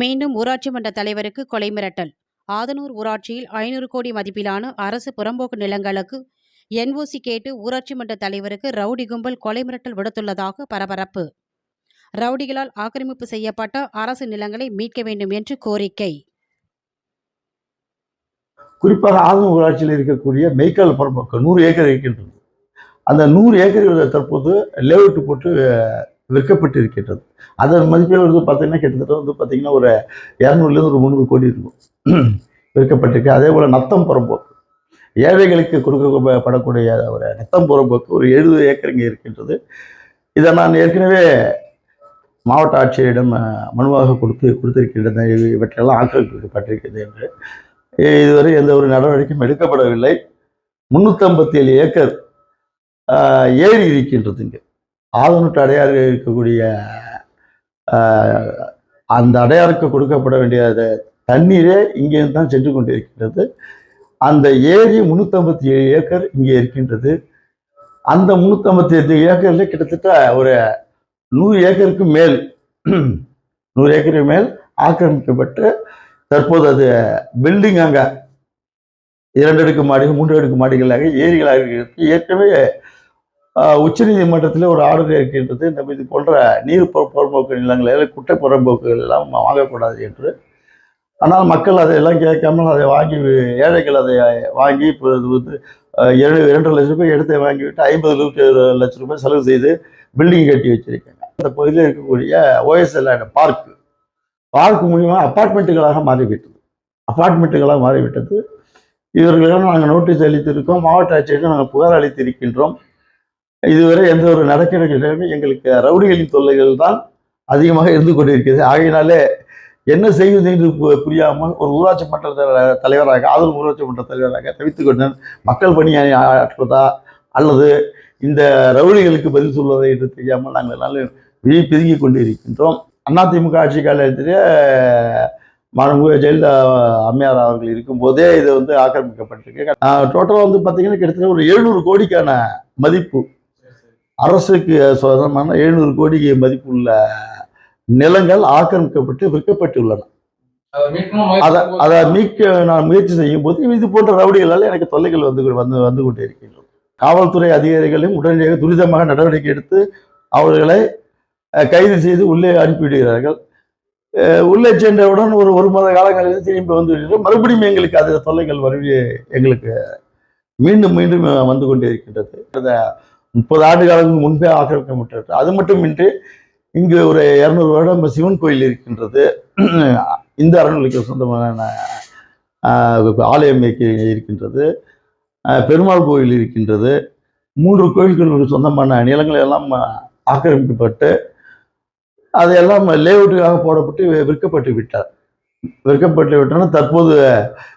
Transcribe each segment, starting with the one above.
மீண்டும் ஊராட்சி மன்ற தலைவருக்கு கொலை மிரட்டல். ஆதனூர் ஊராட்சியில் ஐநூறு கோடி மதிப்பிலான அரசு புறம்போக்கு நிலங்களுக்கு என்ஓசி கேட்டு ஊராட்சி மன்ற தலைவருக்கு ரவுடி கும்பல் கொலை மிரட்டல் விடுத்துள்ளதாக பரபரப்பு. ரவுடிகளால் ஆக்கிரமிப்பு செய்யப்பட்ட அரசு நிலங்களை மீட்க வேண்டும் என்று கோரிக்கை. குறிப்பாக ஆதனூர் ஊராட்சியில் இருக்கக்கூடிய மெய்க்கால் புறம்போக்கு நூறு ஏக்கர் இருக்கின்றது. அந்த நூறு ஏக்கர் தற்போது லேவுட்டு போட்டு விற்கப்பட்டு இருக்கின்றது அதன் மதிப்பே வந்து பார்த்தீங்கன்னா கிட்டத்தட்ட வந்து பார்த்தீங்கன்னா ஒரு இரநூறுலேருந்து ஒரு முந்நூறு கோடி இருக்கும். விற்கப்பட்டிருக்கு. அதே போல் நத்தம் புறம்போக்கு ஏழைகளுக்கு கொடுக்கப்படக்கூடிய ஒரு நத்தம் புறம்போக்கு ஒரு எழுபது ஏக்கர் இங்கே இருக்கின்றது. இதை நான் ஏற்கனவே மாவட்ட ஆட்சியரிடம் மனுவாக கொடுத்து கொடுத்திருக்கின்றன. இவற்றையெல்லாம் இவற்றெல்லாம் ஆக்கிரமிக்கப்பட்டிருக்கிறது என்று. இதுவரை எந்த ஒரு நடவடிக்கையும் எடுக்கப்படவில்லை. முந்நூற்றம்பத்தி ஏழு ஏக்கர் ஏரி இருக்கின்றது இங்கே. ஆதனூட்டு அடையாறு இருக்கக்கூடிய அந்த அடையாருக்கு கொடுக்கப்பட வேண்டிய அந்த தண்ணீரே இங்கே தான் சென்று கொண்டிருக்கின்றது. அந்த ஏரி முந்நூற்றம்பத்தி ஏழு ஏக்கர் இங்கே இருக்கின்றது. அந்த முந்நூற்றம்பத்தி எட்டு ஏக்கரில் கிட்டத்தட்ட ஒரு நூறு ஏக்கருக்கு மேல் நூறு ஏக்கருக்கு மேல் ஆக்கிரமிக்கப்பட்டு தற்போது அது பில்டிங் அங்கே இரண்டு அடுக்கு மாடிகள் மூன்று அடுக்கு மாடிகளாக ஏரிகளாக இருக்கிறது ஏற்கனவே உச்சநீதிமன்றத்தில் ஒரு ஆர்டர் இருக்கின்றது. நம்ம இது போன்ற நீர் புறம்போக்கு நிலங்களில் குட்டை புறம்போக்குகள் எல்லாம் வாங்கக்கூடாது என்று. ஆனால் மக்கள் அதையெல்லாம் கேட்காமல் அதை வாங்கி ஏழைகள் அதை வாங்கி இப்போ இது வந்து ஏழு லட்சம் ரூபாய் எடுத்து வாங்கிவிட்டு ஐம்பது லட்சம் லட்சம் ரூபாய் செலவு செய்து பில்டிங் கட்டி வச்சிருக்காங்க. அந்த பகுதியில் இருக்கக்கூடிய ஓஎஸ்எல் பார்க் பார்க் மூலியமாக அப்பார்ட்மெண்ட்டுகளாக மாறிவிட்டது. அப்பார்ட்மெண்ட்டுகளாக மாறிவிட்டது. இவர்களிடம் நாங்கள் நோட்டீஸ் அளித்திருக்கோம். மாவட்ட ஆட்சியருக்கு நாங்கள் புகார் அளித்திருக்கின்றோம். இதுவரை எந்த ஒரு நடக்கடிகளுமே எங்களுக்கு ரவுடிகளின் தொல்லைகள் தான் அதிகமாக இருந்து கொண்டிருக்கிறது. ஆகையினாலே என்ன செய்வது என்று பு- புரியாமல் ஒரு ஊராட்சி மன்ற தலைவராக ஆதரவு ஊராட்சி மன்ற தலைவராக தவித்துக் கொண்டேன் மக்கள் பணியை ஆற்றுவதா? அல்லது இந்த ரவுடிகளுக்கு பதில் சொல்வதை என்று தெரியாமல் நாங்கள் எல்லாரும் விழி பிதுங்கி கொண்டு இருக்கின்றோம் அதிமுக ஆட்சி காலத்திலே மாண்புமிகு ஜெயலலிதா அம்மையார் அவர்கள் இருக்கும்போதே இது வந்து ஆக்கிரமிக்கப்பட்டிருக்கு. டோட்டலாக வந்து பார்த்தீங்கன்னா கிட்டத்தட்ட ஒரு எழுநூறு கோடிக்கான மதிப்பு அரசுக்கு சொந்தமான எழுநூறு கோடி மதிப்புள்ள நிலங்கள் ஆக்கிரமிக்கப்பட்டு விற்கப்பட்டுள்ளன. அதை அதை மீட்க நான் முயற்சி செய்யும் போது இது போன்ற ரவுடிகளால் எனக்கு தொல்லைகள் வந்து வந்து வந்து கொண்டே இருக்கின்றது. காவல்துறை அதிகாரிகளையும் உடனடியாக துரிதமாக நடவடிக்கை எடுத்து அவர்களை கைது செய்து உள்ளே அனுப்பிவிடுகிறார்கள். உள்ளே சென்றவுடன் ஒரு ஒரு மாத காலங்களில் திரும்பி வந்து விடுகிறோம். மறுபடியும் எங்களுக்கு அது தொல்லைகள் வருவி எங்களுக்கு மீண்டும் மீண்டும் வந்து கொண்டே இருக்கின்றது. முப்பது ஆண்டு காலத்துக்கு முன்பே ஆக்கிரமிக்கப்பட்டது அது மட்டுமின்றி இங்கு ஒரு இரநூறு வருடம் சிவன் கோயில் இருக்கின்றது. இந்த அறநிலைக்கு சொந்தமான ஆலயம் இருக்கின்றது. பெருமாள் கோயில் இருக்கின்றது. மூன்று கோயில்களுக்கு சொந்தமான நிலங்கள் எல்லாம் ஆக்கிரமிக்கப்பட்டு அதையெல்லாம் லேஅவுட்டுக்காக போடப்பட்டு விற்கப்பட்டு விட்டார். விற்கப்பட்டு விட்டன தற்போது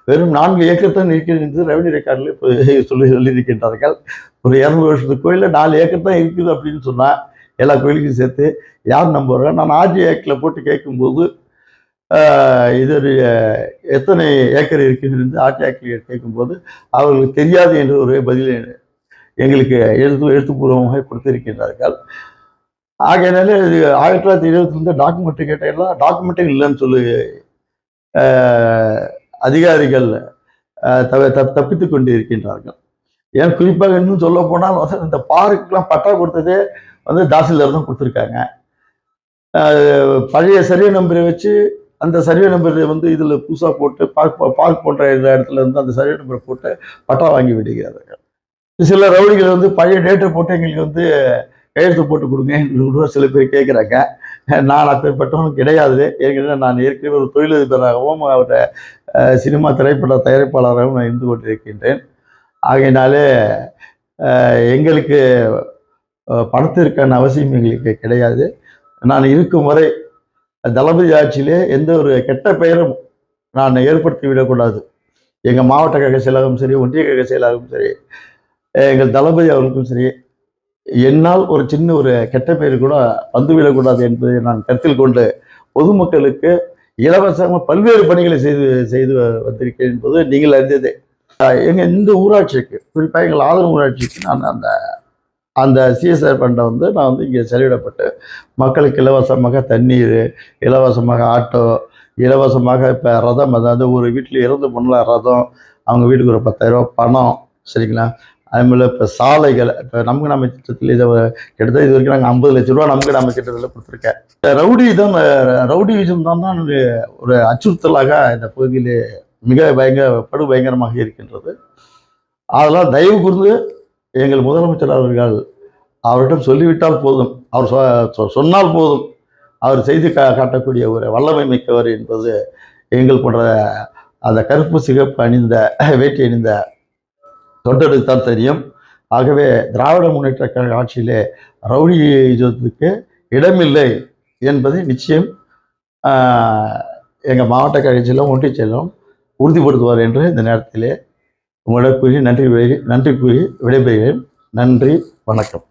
வெறும் நான்கு ஏக்கர் தான் இருக்கிறது ரெவன்யூ ரெக்கார்டில் இப்போ சொல்லி சொல்லியிருக்கின்றார்கள். ஒரு இரநூறு வருஷத்துக்கு கோயிலில் நாலு ஏக்கர் தான் இருக்குது அப்படின்னு சொன்னால் எல்லா கோயிலுக்கும் சேர்த்து யார் நம்புறாங்க நான் ஆர்ஜி ஏக்கில் போட்டு கேட்கும்போது இது எத்தனை ஏக்கர் இருக்குன்னு ஆர்டி ஏக்கில் கேட்கும்போது அவர்களுக்கு தெரியாது என்ற ஒரு பதிலை எங்களுக்கு எழுத்து எழுத்துப்பூர்வமாக கொடுத்திருக்கின்றார்கள். ஆகையினால இது ஆயிரத்தி தொள்ளாயிரத்தி இருபத்தி டாக்குமெண்ட்டு டாக்குமெண்ட் கேட்டெல்லாம் இல்லைன்னு சொல்லி அதிகாரிகள் தவ தப் தப்பித்து கொண்டு இருக்கின்றார்கள் ஏன் குறிப்பாக இன்னும் சொல்ல போனால் வந்து இந்த பாருக்குலாம் பட்டா கொடுத்ததே வந்து தாசில்தார் தான் கொடுத்துருக்காங்க. பழைய சர்வே நம்பரை வச்சு அந்த சர்வே நம்பர் வந்து இதில் புதுசாக போட்டு பார்க் பார்க் போன்ற இடத்துல இருந்து அந்த சர்வே நம்பரை போட்டு பட்டா வாங்கி விடுகிறார்கள். சில ரவுடிகள் வந்து பழைய டேட்டை போட்டு எங்களுக்கு வந்து கையெழுத்து போட்டு கொடுங்க. எங்களுக்கு சில பேர் கேட்குறாங்க. நான் அப்பேற்பட்டவனும் கிடையாது. ஏற்கனவே நான் ஏற்கனவே ஒரு தொழிலதிபராகவும் அவரை சினிமா திரைப்பட தயாரிப்பாளராகவும் நான் இருந்து கொண்டிருக்கின்றேன். ஆகையினாலே எங்களுக்கு பணத்திற்கான அவசியம் எங்களுக்கு கிடையாது. நான் இருக்கும் வரை தளபதி ஆட்சியிலே எந்த ஒரு கெட்ட பெயரும் நான் ஏற்படுத்தி விடக்கூடாது. எங்கள் மாவட்ட கழக செயலாகவும் சரி ஒன்றிய கழக செயலாகவும் சரி எங்கள் தளபதி அவர்களுக்கும் சரி என்னால் ஒரு சின்ன ஒரு கெட்ட பெயர் கூட வந்துவிடக்கூடாது என்பதை நான் கருத்தில் கொண்டு பொதுமக்களுக்கு இலவசமாக பல்வேறு பணிகளை செய்து செய்து வந்திருக்கேன் என்பது நீங்கள் அறிந்ததே. எங்கள் எங்க இந்த ஊராட்சிக்கு குறிப்பாக எங்கள் ஆதரவு ஊராட்சிக்கு நான் அந்த அந்த சிஎஸ்ஆர் ஃபண்டை வந்து நான் வந்து இங்கே செலவிடப்பட்டு மக்களுக்கு இலவசமாக தண்ணீர் இலவசமாக ஆட்டோ இலவசமாக இப்போ ரதம் அதாவது ஒரு வீட்டில் இறந்து போனால் ரதம் அவங்க வீட்டுக்கு ஒரு பத்தாயிரம் பணம் சரிங்களா? அதுமாதிரி இப்போ சாலைகள் இப்போ நமக்கு நம்ம திட்டத்தில் இதை கிட்டத்தட்ட இது வரைக்கும் நாங்கள் ஐம்பது லட்ச ரூபா நமக்கு நம்ம திட்டத்தில் கொடுத்துருக்கேன். ரவுடி தான் ரவுடி விஷயம் தான் தான் ஒரு அச்சுறுத்தலாக இந்த பகுதியில் மிக பயங்கர படு பயங்கரமாக இருக்கின்றது. அதெல்லாம் தயவு கூர்ந்து எங்கள் முதலமைச்சர் அவர்கள் அவரிடம் சொல்லிவிட்டால் போதும். அவர் சொ- சொ- சொன்னால் போதும். அவர் செய்து கா காட்டக்கூடிய ஒரு வல்லமை மிக்கவர் என்பது எங்கள் போன்ற அந்த கருப்பு சிகப்பு அணிந்த வேட்டி அணிந்த தொண்டருக்கு தான் தெரியும். ஆகவே திராவிட முன்னேற்ற கழக ஆட்சியிலே ரவுடி யுத்தத்துக்கு இடமில்லை என்பது நிச்சயம் எங்கள் மாவட்ட கழகத்திலும் ஒன்றிய செல்லும் உறுதிப்படுத்துவார் என்று இந்த நேரத்திலே உங்களிடம் கூறி நன்றி விடை- நன்றி கூறி விடைபெறுகிறேன். நன்றி வணக்கம்.